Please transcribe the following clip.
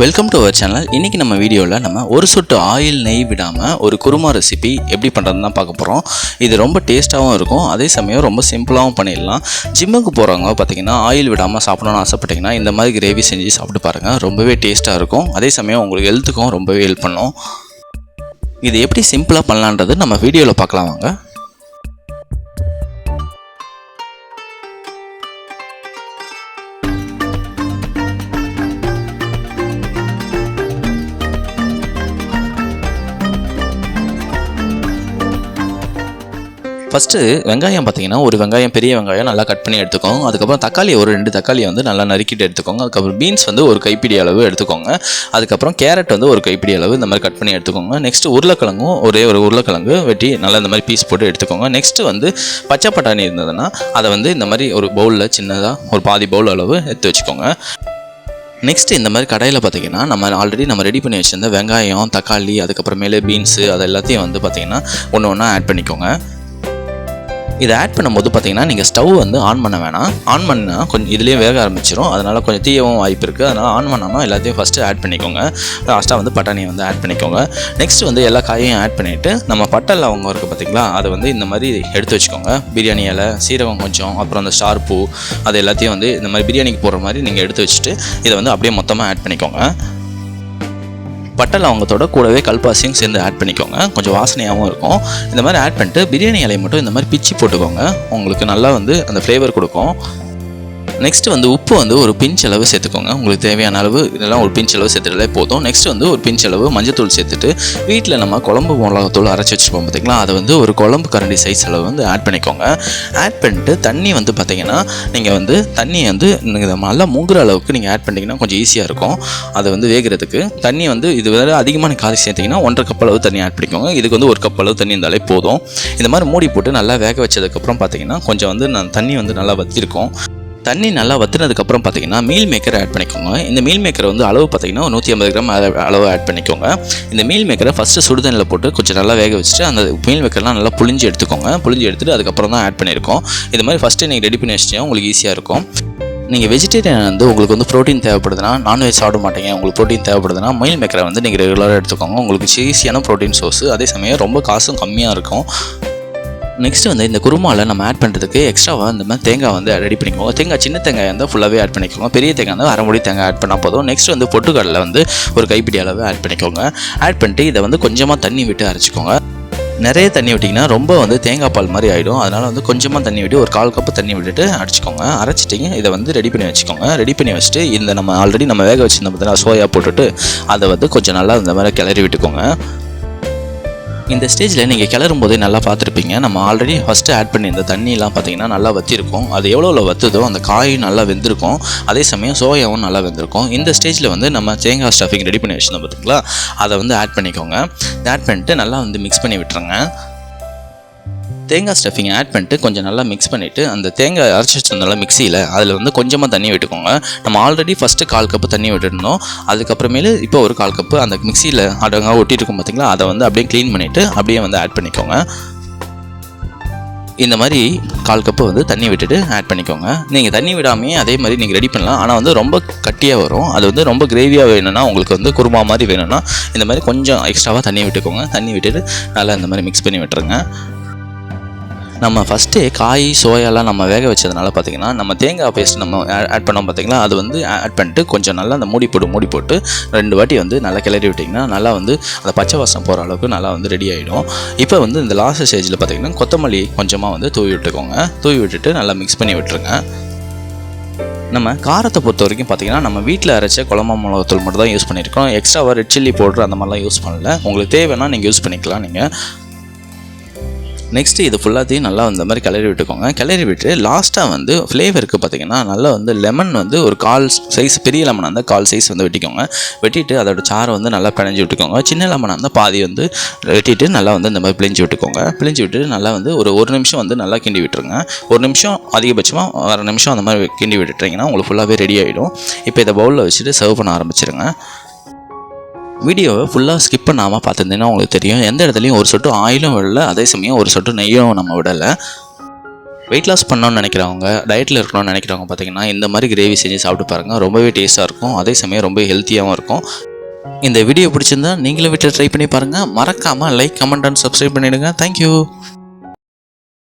Welcome to our channel இன்றைக்கி நம்ம வீடியோவில் நம்ம ஒரு சொட்டு ஆயில் நெய் விடாமல் ஒரு குருமா ரெசிபி எப்படி பண்ணுறதுன்னு தான் பார்க்க போகிறோம் இது ரொம்ப டேஸ்ட்டாகவும் இருக்கும். அதே சமயம் ரொம்ப சிம்பிளாகவும் பண்ணிடலாம். ஜிம்முக்கு போகிறவங்க பார்த்தீங்கன்னா ஆயில் விடாமல் சாப்பிடணும்னு ஆசைப்பட்டீங்கன்னா இந்த மாதிரி கிரேவி செஞ்சு சாப்பிட்டு பாருங்கள் ரொம்பவே டேஸ்ட்டாக இருக்கும். அதே சமயம் உங்களுக்கு ஹெல்த்துக்கும் ரொம்பவே ஹெல்ப் பண்ணும். இது எப்படி சிம்பிளாக பண்ணலான்றது நம்ம வீடியோவில் பார்க்கலாம் வாங்க. ஃபஸ்ட்டு வெங்காயம் பார்த்தீங்கன்னா ஒரு வெங்காயம் பெரிய வெங்காயம் நல்லா கட் பண்ணி எடுத்துக்கோங்க. அதுக்கப்புறம் தக்காளி ஒரு ரெண்டு தக்காளியை வந்து நல்லா நறுக்கிட்டு எடுத்துக்கோங்க. அதுக்கப்புறம் பீன்ஸ் வந்து ஒரு கைப்பிடி அளவு எடுத்துக்கோங்க. அதுக்கப்புறம் கேரட் வந்து ஒரு கைப்பிடி அளவு இந்த மாதிரி கட் பண்ணி எடுத்துக்கோங்க. நெக்ஸ்ட் உருளைக்கிழங்கும் ஒரே ஒரு உருளைக்கிழங்கு வெட்டி நல்லா இந்த மாதிரி பீஸ் போட்டு எடுத்துக்கோங்க. நெக்ஸ்ட்டு வந்து பச்சை பட்டாணி இருந்ததுன்னா அதை வந்து இந்த மாதிரி ஒரு பவுலில் சின்னதாக ஒரு பாதி பவுல் அளவு எடுத்து வச்சுக்கோங்க. நெக்ஸ்ட் இந்த மாதிரி கடையில் பார்த்தீங்கன்னா நம்ம ஆல்ரெடி நம்ம ரெடி பண்ணி வச்சிருந்த வெங்காயம் தக்காளி அதுக்கப்புறமேலே பீன்ஸு அது எல்லாத்தையும் வந்து பார்த்திங்கன்னா ஒன்று ஒன்றா ஆட் பண்ணிக்கோங்க. இதை ஆட் பண்ணும்போது பார்த்தீங்கன்னா நீங்கள் ஸ்டவ் வந்து ஆன் பண்ண வேணாம். ஆன் பண்ணால் கொஞ்சம் இதுலேயே வேக ஆரம்பிச்சிடும் அதனால் கொஞ்சம் தீயவும் வாய்ப்பு இருக்குது அதனால் ஆன் பண்ணாமல் எல்லாத்தையும் ஃபஸ்ட்டு ஆட் பண்ணிக்கோங்க. லாஸ்ட்டாக வந்து பட்டாணியை வந்து ஆட் பண்ணிக்கோங்க. நெக்ஸ்ட் வந்து எல்லா காயையும் ஆட் பண்ணிவிட்டு நம்ம பட்டை லவங்கம் இருக்குது பார்த்தீங்களா? அதை வந்து இந்த மாதிரி எடுத்து வச்சுக்கோங்க. பிரியாணி இலை சீரகம் கொஞ்சம் அப்புறம் அந்த ஸ்டார் பூ அது எல்லாத்தையும் வந்து இந்த மாதிரி பிரியாணிக்கு போடுற மாதிரி நீங்கள் எடுத்து வச்சுட்டு இதை வந்து அப்படியே மொத்தமாக ஆட் பண்ணிக்கோங்க. பட்டை லவங்கத்தோட கூடவே கல்பாசியும் சேர்ந்து ஆட் பண்ணிக்கோங்க. கொஞ்சம் வாசனையாகவும் இருக்கும். இந்த மாதிரி ஆட் பண்ணிட்டு பிரியாணி இலையை மட்டும் இந்த மாதிரி பிச்சு போட்டுக்கோங்க. உங்களுக்கு நல்லா வந்து அந்த ஃப்ளேவர் கொடுக்கும். நெக்ஸ்ட் வந்து உப்பு வந்து ஒரு பிஞ்ச் அளவு சேர்த்துக்கோங்க. உங்களுக்கு தேவையான அளவு இதெல்லாம் ஒரு பிஞ்ச் அளவு சேர்த்துட்டாலே போதும். நெக்ஸ்ட் வந்து ஒரு பிஞ்ச் அளவு மஞ்சத்தூள் சேர்த்துட்டு வீட்டில் நம்ம குழம்பு மிளகாத்தூள் அரைச்சி வச்சுருப்போம் பார்த்தீங்களா அதை வந்து ஒரு குழம்பு கரண்டி சைஸ் அளவு வந்து ஆட் பண்ணிக்கோங்க. ஆட் பண்ணிட்டு தண்ணி வந்து பார்த்திங்கன்னா நீங்கள் வந்து தண்ணி வந்து நீங்கள் நல்லா மூங்குற அளவுக்கு நீங்கள் ஆட் பண்ணிட்டீங்கன்னா கொஞ்சம் ஈஸியாக இருக்கும். அதை வந்து வேகிறதுக்கு தண்ணி வந்து இது வேறு அதிகமான காரி சேர்த்திங்கன்னா ஒன்றரை கப் அளவு தண்ணி ஆட் பண்ணிக்கோங்க. இதுக்கு வந்து ஒரு கப் அளவு தண்ணி இருந்தாலே போதும். இந்த மாதிரி மூடி போட்டு நல்லா வேக வச்சதுக்கப்புறம் பார்த்தீங்கன்னா கொஞ்சம் வந்து நான் தண்ணி வந்து நல்லா வத்திருக்கோம். தண்ணி நல்லா வத்துனதுக்கப்புறம் பார்த்தீங்கன்னா மீல் மேக்கரை ஆட் பண்ணிக்கோங்க. இந்த மீல் மேக்கரை வந்து அளவு பார்த்தீங்கன்னா நூற்றி ஐம்பது கிராம் அளவு அளவு ஆட் பண்ணிக்கோங்க. இந்த மீல் மேக்கரை ஃபஸ்ட்டு சுடுதண்ணில் போட்டு கொஞ்சம் நல்லா வேக வச்சுட்டு அந்த மீல் மேக்கர்லாம் நல்லா புளிஞ்சு எடுத்துக்கோங்க. புளிஞ்சு எடுத்துட்டு அதுக்கப்புறம் தான் ஆட் பண்ணியிருக்கோம் இது மாதிரி ஃபஸ்ட்டு நீங்கள் ரெடி பண்ணி வச்சிட்டீங்கன்னா உங்களுக்கு ஈஸியாக இருக்கும். நீங்கள் வெஜிடேரியன் வந்து உங்களுக்கு வந்து ப்ரோட்டீன் தேவைப்படுதுன்னா நான்வெஜ் சாப்பிட மாட்டீங்க. உங்களுக்கு ப்ரோட்டீன் தேவைப்படுதுன்னா மீல் மேக்கரை வந்து நீங்கள் ரெகுலராக எடுத்துக்கோங்க. உங்களுக்கு ஈஸியான ப்ரோட்டீன் சோர்ஸ் அதே சமயம் ரொம்ப காசும் கம்மியாக இருக்கும். நெக்ஸ்ட் வந்து இந்த குருமாவில் நம்ம ஆட் பண்ணுறதுக்கு எக்ஸ்ட்ராவாக இந்த மாதிரி தேங்காய் வந்து ரெடி பண்ணிக்கோங்க. தேங்காய் சின்ன தேங்காய் இருந்தால் ஃபுல்லாகவே ஆட் பண்ணிக்கோங்க. பெரிய தேங்காய் வந்து அரைமுடி தேங்காய் ஆட் பண்ணால் போதும். நெக்ஸ்ட் வந்து பொட்டுக்கடலை வந்து ஒரு கைப்பிடி அளவு ஆட் பண்ணிக்கோங்க. ஆட் பண்ணிட்டு இதை வந்து கொஞ்சமாக தண்ணி விட்டு அரைச்சிக்கோங்க. நிறைய தண்ணி விட்டிங்கன்னா ரொம்ப வந்து தேங்காய் பால் மாதிரி ஆகிடும் அதனால் வந்து கொஞ்சமாக தண்ணி விட்டு ஒரு கால் கப்பு தண்ணி விட்டுட்டு அடிச்சுக்கோங்க அரைச்சிட்டிங்க இதை வந்து ரெடி பண்ணி வச்சுக்கோங்க. ரெடி பண்ணி வச்சுட்டு இந்த நம்ம ஆல்ரெடி நம்ம வேக வச்சுருந்த பார்த்தீங்கன்னா சோயா போட்டுட்டு அதை வந்து கொஞ்சம் நல்லா இந்த மாதிரி கிளறி விட்டுக்கோங்க. இந்த ஸ்டேஜில் நீங்கள் கிளறும் போதே நல்லா பார்த்துருப்பீங்க. நம்ம ஆல்ரெடி ஃபஸ்ட்டு ஆட் பண்ணியிருந்த தண்ணியெலாம் பார்த்தீங்கன்னா நல்லா வத்திருக்கும். அது எவ்வளோ வத்துதோ அந்த காயும் நல்லா வெந்திருக்கும். அதே சமயம் சோயாவும் நல்லா வெந்திருக்கும். இந்த ஸ்டேஜில் வந்து நம்ம தேங்காய் ஸ்டஃபிங் ரெடி பண்ணி வச்சுருந்தோம் பார்த்தீங்களா அதை வந்து ஆட் பண்ணிக்கோங்க. ஆட் பண்ணிட்டு நல்லா வந்து மிக்ஸ் பண்ணி விட்டுருங்க. தேங்காய் ஸ்டஃபிங் ஆட் பண்ணிட்டு கொஞ்சம் நல்லா மிக்ஸ் பண்ணிவிட்டு அந்த தேங்காய் அரைச்சி வச்சிருந்தால மிக்சியில் அதில் வந்து கொஞ்சமாக தண்ணி விட்டுக்கோங்க. நம்ம ஆல்ரெடி ஃபஸ்ட்டு கால் கப்பு தண்ணி விட்டுருந்தோம். அதுக்கப்புறமேலு இப்போ ஒரு கால் கப்பு அந்த மிக்சியில் அடங்காக ஒட்டிட்டுருக்கோம் பார்த்தீங்களா அதை வந்து அப்படியே க்ளீன் பண்ணிவிட்டு அப்படியே வந்து ஆட் பண்ணிக்கோங்க. இந்த மாதிரி கால் கப்பு வந்து தண்ணி விட்டுட்டு ஆட் பண்ணிக்கோங்க. நீங்கள் தண்ணி விடாமையே அதே மாதிரி நீங்கள் ரெடி பண்ணலாம். ஆனால் வந்து ரொம்ப கட்டியாக வரும். அது வந்து ரொம்ப கிரேவியாக வேணும்னா உங்களுக்கு வந்து குருமா மாதிரி வேணும்னா இந்த மாதிரி கொஞ்சம் எக்ஸ்ட்ராவாக தண்ணி விட்டுக்கோங்க. தண்ணி விட்டுட்டு நல்லா இந்த மாதிரி மிக்ஸ் பண்ணி விட்டுருங்க. நம்ம ஃபஸ்ட்டே காய் சோயாலாம் நம்ம வேக வச்சதுனால பார்த்தீங்கன்னா நம்ம தேங்காய் பேஸ்ட் நம்ம ஆட் பண்ணோம் பார்த்திங்களா அது வந்து ஆட் பண்ணிட்டு கொஞ்சம் நல்லா அந்த மூடி போட்டு மூடி போட்டு ரெண்டு வாட்டி வந்து நல்லா கிளறி விட்டிங்கன்னா நல்லா வந்து அந்த பச்சை வாசம் போகிற அளவுக்கு நல்லா வந்து ரெடி ஆகிடும் இப்போ வந்து இந்த லாஸ்ட் ஸ்டேஜில் பார்த்தீங்கன்னா கொத்தமல்லி கொஞ்சமாக வந்து தூவி விட்டுக்கோங்க. தூவி விட்டுட்டு நல்லா மிக்ஸ் பண்ணி விட்டுருங்க. நம்ம காரத்தை பொறுத்த வரைக்கும் பார்த்தீங்கன்னா நம்ம வீட்டில் அரைச்ச குழம்பு மிளகாத்தூள் மட்டும் தான் யூஸ் பண்ணியிருக்கோம் எக்ஸ்ட்ராவாக ரெட் சில்லி பவுடர் அந்த மாதிரிலாம் யூஸ் பண்ணல. உங்களுக்கு தேவைன்னா நீங்கள் யூஸ் பண்ணிக்கலாம் நீங்கள் நெக்ஸ்ட்டு இது ஃபுல்லாத்தையும் நல்லா இந்த மாதிரி கிளறி விட்டுக்கோங்க. கிளறி விட்டு லாஸ்ட்டாக வந்து ஃப்ளேவருக்கு பார்த்தீங்கன்னா நல்லா வந்து லெமன் வந்து ஒரு கால் சைஸ் பெரிய லெமனாக இருந்தால் கால் சைஸ் வந்து வெட்டிக்கோங்க. வெட்டிட்டு அதோட சாரை வந்து நல்லா பிணைஞ்சு விட்டுக்கோங்க. சின்ன லெமனாக இருந்தால் பாதி வந்து வெட்டிட்டு நல்லா வந்து இந்த மாதிரி பிழிஞ்சு விட்டுக்கோங்க. பிழிஞ்சு விட்டு நல்லா வந்து ஒரு ஒரு நிமிஷம் வந்து நல்லா கிண்டி விட்டுருங்க. ஒரு நிமிஷம் அதிகபட்சமாக அரை நிமிஷம் அந்த மாதிரி கிண்டி விட்டுட்டிங்கன்னா உங்களுக்கு ஃபுல்லாகவே ரெடி ஆகிடும் இப்போ இதை பவுலில் வச்சுட்டு சர்வ் பண்ண ஆரம்பிச்சிருங்க. வீடியோவை ஃபுல்லாக ஸ்கிப் பண்ணாமல் பார்த்துருந்தீங்கன்னா உங்களுக்கு தெரியும். எந்த இடத்துலையும் ஒரு சொட்டு ஆயிலும் விடல அதே சமயம் ஒரு சொட்டு நெய்யும் நம்ம விடலை. வெயிட் லாஸ் பண்ணணும்னு நினைக்கிறவங்க டயட்டில் இருக்கணும்னு நினைக்கிறவங்க பார்த்தீங்கன்னா இந்த மாதிரி கிரேவி செஞ்சு சாப்பிட்டு பாருங்கள் ரொம்பவே டேஸ்ட்டாக இருக்கும். அதே சமயம் ரொம்ப ஹெல்த்தியாகவும் இருக்கும். இந்த வீடியோ பிடிச்சிருந்தா நீங்களும் வீட்டில் ட்ரை பண்ணி பாருங்கள் மறக்காமல் லைக் கமெண்ட் அண்ட் சப்ஸ்கிரைப் பண்ணிவிடுங்க தேங்க்யூ